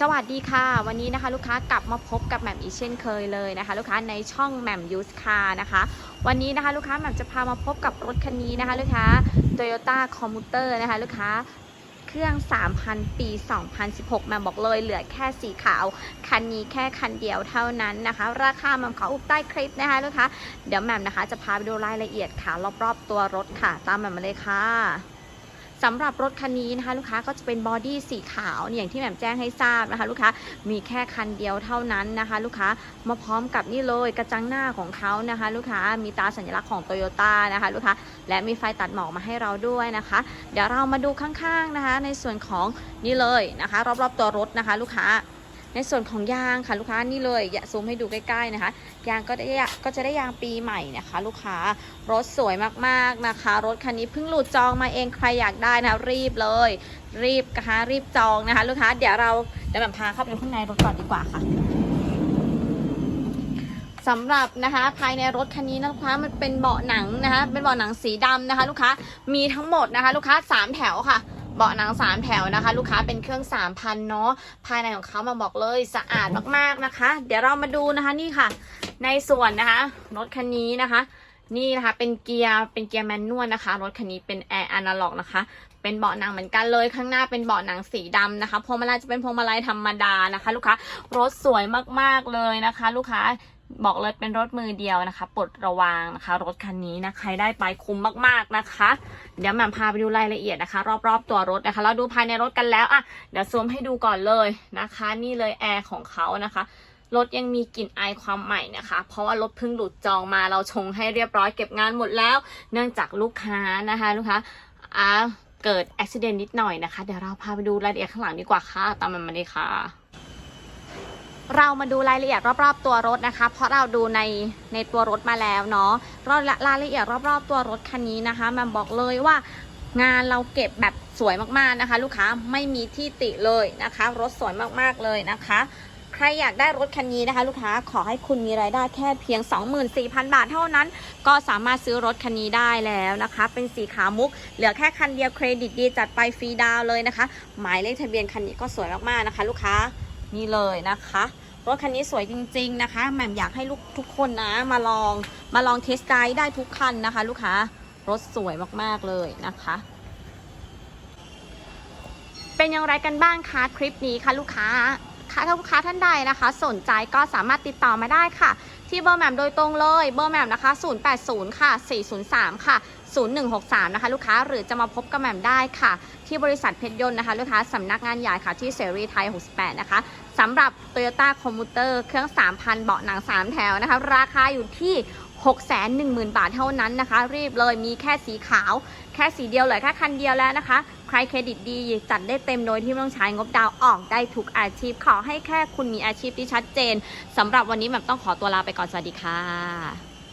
สวัสดีค่ะ วันนี้นะคะลูกค้ากลับมาพบกับแหม่มอีกเช่นเคยเลยนะคะ ลูกค้าในช่องแหม่มยูสคาร์นะคะ วันนี้นะคะลูกค้าแหม่มจะพามาพบกับรถคันนี้นะคะ ลูกค้า Toyota Commuter นะคะ ลูกค้าเครื่อง 3,000 ปี 2016แหม่มบอกเลยเหลือแค่สีขาว คันนี้แค่คันเดียวเท่านั้นนะคะ ราคาแหม่มขออุบใต้คลิปนะคะลูกค้าเดี๋ยวแหม่มนะคะจะพาไปดูรายละเอียดค่ะรอบๆตัวรถค่ะ ตามแหม่มมาเลยค่ะ สำหรับรถคันนี้นะคะลูกค้าก็จะเป็นบอดี้สีขาวเนี่ยอย่างที่แหม่มแจ้งให้ทราบนะคะลูกค้ามีแค่คันเดียวเท่านั้นนะคะ ลูกค้ามาพร้อมกับนี่เลยกระจังหน้าของเขานะคะ ลูกค้ามีตราสัญลักษณ์ของโตโยต้านะคะลูกค้าและมีไฟตัดหมอกมาให้เราด้วยนะคะ เดี๋ยวเรามาดูข้างๆนะคะ ในส่วนของนี่เลยนะคะ รอบๆตัวรถนะคะ ลูกค้า ในส่วนของยางค่ะลูกค้านี่เลยอย่าซูมให้ดูใกล้ๆนะคะ ยางก็ได้ก็จะได้ยางปีใหม่นะคะ ลูกค้ารถสวยมากๆนะคะ รถคันนี้เพิ่งหลุดจองมาเองใครอยากได้นะรีบเลย รีบนะคะรีบจองนะคะ ลูกค้าเดี๋ยวเราเดี๋ยวแบบพาเข้าไปข้างในรถก่อนดีกว่าค่ะสำหรับนะคะภายในรถคันนี้นะลูกค้ามันเป็นเบาะหนังนะคะ เป็นเบาะหนังสีดำนะคะ ลูกค้ามีทั้งหมดนะคะ ลูกค้าสามแถวค่ะ เบาะหนังสามแถวนะคะ ลูกค้าเป็นเครื่องสามพันเนาะภายในของเขามาบอกเลยสะอาดมากๆนะคะ เดี๋ยวเรามาดูนะคะนี่ค่ะ ในส่วนนะคะรถคันนี้นะคะ นี่นะคะ เป็นเกียร์เป็นเกียร์แมนนวลนะคะ รถคันนี้เป็นแอร์อนาล็อกนะคะ เป็นเบาะหนังเหมือนกันเลยข้างหน้าเป็นเบาะหนังสีดำนะคะพวงมาลัยจะเป็นพวงมาลัยธรรมดานะคะ ลูกค้ารถสวยมากๆเลยนะคะ ลูกค้าบอกเลยเป็นรถมือเดียวนะคะปลดระวางนะคะ รถคันนี้นะใครได้ไปคุ้มมากๆนะคะ เดี๋ยวแหม่มพาไปดูรายละเอียดนะคะ รอบๆตัวรถนะคะ เราดูภายในรถกันแล้วอะเดี๋ยวซูมให้ดูก่อนเลยนะคะ นี่เลยแอร์ของเขานะคะ รถยังมีกลิ่นไอายความใหม่นะคะ เพราะว่ารถเพิ่งหลุดจองมาเราชงให้เรียบร้อยเก็บงานหมดแล้ว เนื่องจากลูกค้านะคะลูกค้าอ่าเกิดอุบิเหตุนิดหน่อยนะคะ เดี๋ยวเราพาไปดูรายละเอียดข้างหลังดีกว่าค่ะ ตามมันมาเลยค่ะ เรามาดูรายละเอียดรอบๆ ตัวรถนะคะ เพราะเราดูในในตัวรถมาแล้วเนาะรายรายละเอียดรอบๆ ตัวรถคันนี้นะคะมันบอกเลยว่างานเราเก็บแบบสวยมากๆนะคะ ลูกค้าไม่มีที่ติเลยนะคะ รถสวยมากๆเลยนะคะ ใครอยากได้รถคันนี้นะคะ ลูกค้าขอให้คุณมีรายได้แค่เพียง 24,000 บาทเท่านั้น ก็สามารถซื้อรถคันนี้ได้แล้วนะคะ เป็นสีขาวมุก เหลือแค่คันเดียวเครดิตดีจัดไปฟรีดาวเลยนะคะ หมายเลขทะเบียนคันนี้ก็สวยมากๆนะคะ ลูกค้านี่เลยนะคะรถคันนี้สวยจริง ๆนะคะแหม่มอยากให้ลูกทุกคนนะมาลองมาลองเทสไดได้ทุกคันนะคะ ลูกค้ารถสวยมากๆเลยนะคะเป็นอย่างไรกันบ้างคะคลิปนี้คะลูกค้า ค่ะถ้าลูกค้าท่านใดนะคะ สนใจก็สามารถติดต่อมาได้ค่ะ ที่เบอร์แหม่มโดยตรงเลยเบอร์แหม่มนะคะ 080 ค่ะ 403 ค่ะ 0163 นะคะ ลูกค้าหรือจะมาพบกับแหม่มได้ค่ะ ที่บริษัทเพชรยนต์นะคะ ลูกค้าสำนักงานใหญ่ค่ะที่เสรีไทย 68 นะคะสำหรับ Toyota Commuter เครื่อง 3,000 เบาะหนัง 3 แถวนะคะ ราคาอยู่ที่610,000 บาทเท่านั้นนะคะ รีบเลยมีแค่สีขาว แค่สีเดียวเลยแค่คันเดียวแล้วนะคะ ใครเครดิตดี จัดได้เต็มโดยที่ไม่ต้องใช้งบดาวออกได้ทุกอาชีพ ขอให้แค่คุณมีอาชีพที่ชัดเจนสำหรับวันนี้แบบต้องขอตัวลาไปก่อน สวัสดีค่ะ